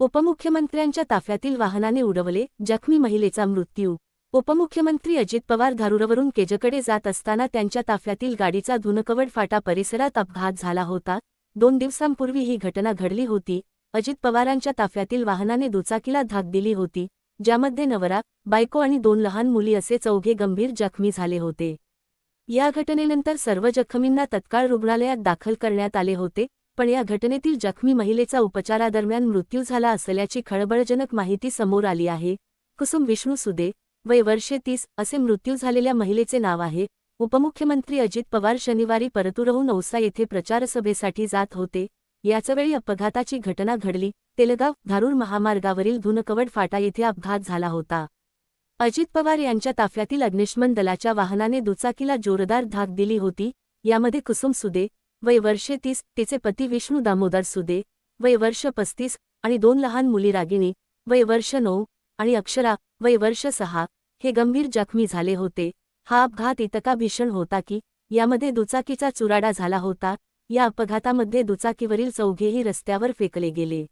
उपमुख्यमंत्र्यांच्या ताफ्यातील वाहनाने उडवले जखमी महिलेचा मृत्यू. उपमुख्यमंत्री अजित पवार धारुरवरून केजकडे जात असताना त्यांच्या ताफ्यातील गाडीचा धुनकवड फाटा परिसरात अपघात झाला होता. दोन दिवसांपूर्वी ही घटना घडली होती. अजित पवारांच्या ताफ्यातील वाहनाने दुचाकीला धाक दिली होती ज्यामध्ये नवरा बायको आणि दोन लहान मुली असे चौघे गंभीर जखमी झाले होते. या घटनेनंतर सर्व जखमींना तत्काळ रुग्णालयात दाखल करण्यात आले होते. पण या घटनेतील जखमी महिलेचा उपचारादरम्यान मृत्यू झाला असल्याची खळबळजनक माहिती समोर आली आहे. कुसुम विष्णू सुदे वय वर्षे तीस असे मृत्यू झालेल्या महिलेचे नाव आहे. उपमुख्यमंत्री अजित पवार शनिवारी परतुरहून औसा येथे प्रचारसभेसाठी जात होते. याचवेळी अपघाताची घटना घडली. तेलगाव धारूर महामार्गावरील धुनकवड फाटा येथे अपघात झाला होता. अजित पवार यांच्या ताफ्यातील अग्निशमन दलाच्या वाहनाने दुचाकीला जोरदार धाक दिली होती. यामध्ये कुसुम सुदे वय वर्षे तीस तिचे पती विष्णू दामोदर सुदे वय वर्ष पस्तीस आणि दोन लहान मुली रागिणी वय वर्ष नऊ आणि अक्षरा वय वर्ष सहा हे गंभीर जखमी झाले होते. हा अपघात इतका भीषण होता की यामध्ये दुचाकीचा चुराडा झाला होता. या अपघातामध्ये दुचाकीवरील चौघेही रस्त्यावर फेकले गेले.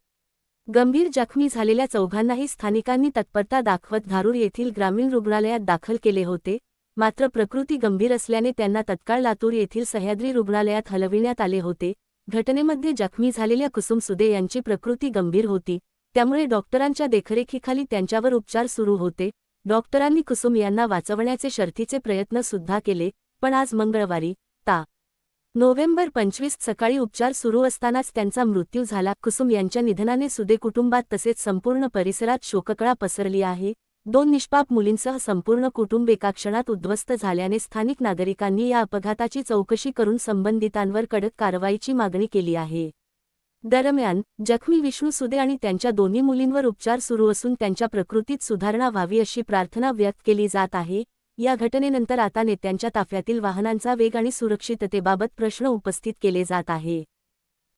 गंभीर जखमी झालेल्या चौघांनाही स्थानिकांनी तत्परता दाखवत धारूर येथील ग्रामीण रुग्णालयात दाखल केले होते. मात्र प्रकृती गंभीर असल्याने त्यांना तत्काळ लातूर येथील सह्याद्री रुग्णालयात हलविण्यात आले होते. घटनेमध्ये जखमी झालेल्या कुसुम सुदे यांची प्रकृती गंभीर होती. त्यामुळे डॉक्टरांच्या देखरेखीखाली त्यांच्यावर उपचार सुरू होते. डॉक्टरांनी कुसुम यांना वाचवण्याचे शर्थीचे प्रयत्न सुद्धा केले पण आज मंगळवारी ता. नोव्हेंबर पंचवीस सकाळी उपचार सुरू असतानाच त्यांचा मृत्यू झाला. कुसुम यांच्या निधनाने सुदे कुटुंबात तसेच संपूर्ण परिसरात शोककळा पसरली आहे. दोन निष्पाप मुलींसह संपूर्ण कुटुंब एका क्षणात उद्ध्वस्त झाल्याने स्थानिक नागरिकांनी या अपघाताची चौकशी करून संबंधितांवर कडक कारवाईची मागणी केली आहे. दरम्यान जखमी विष्णू सुदे आणि त्यांच्या दोन्ही मुलींवर उपचार सुरू असून त्यांच्या प्रकृतीत सुधारणा व्हावी अशी प्रार्थना व्यक्त केली जात आहे. या घटनेनंतर आता नेत्यांच्या ताफ्यातील वाहनांचा वेग आणि सुरक्षिततेबाबत प्रश्न उपस्थित केले जात आहे.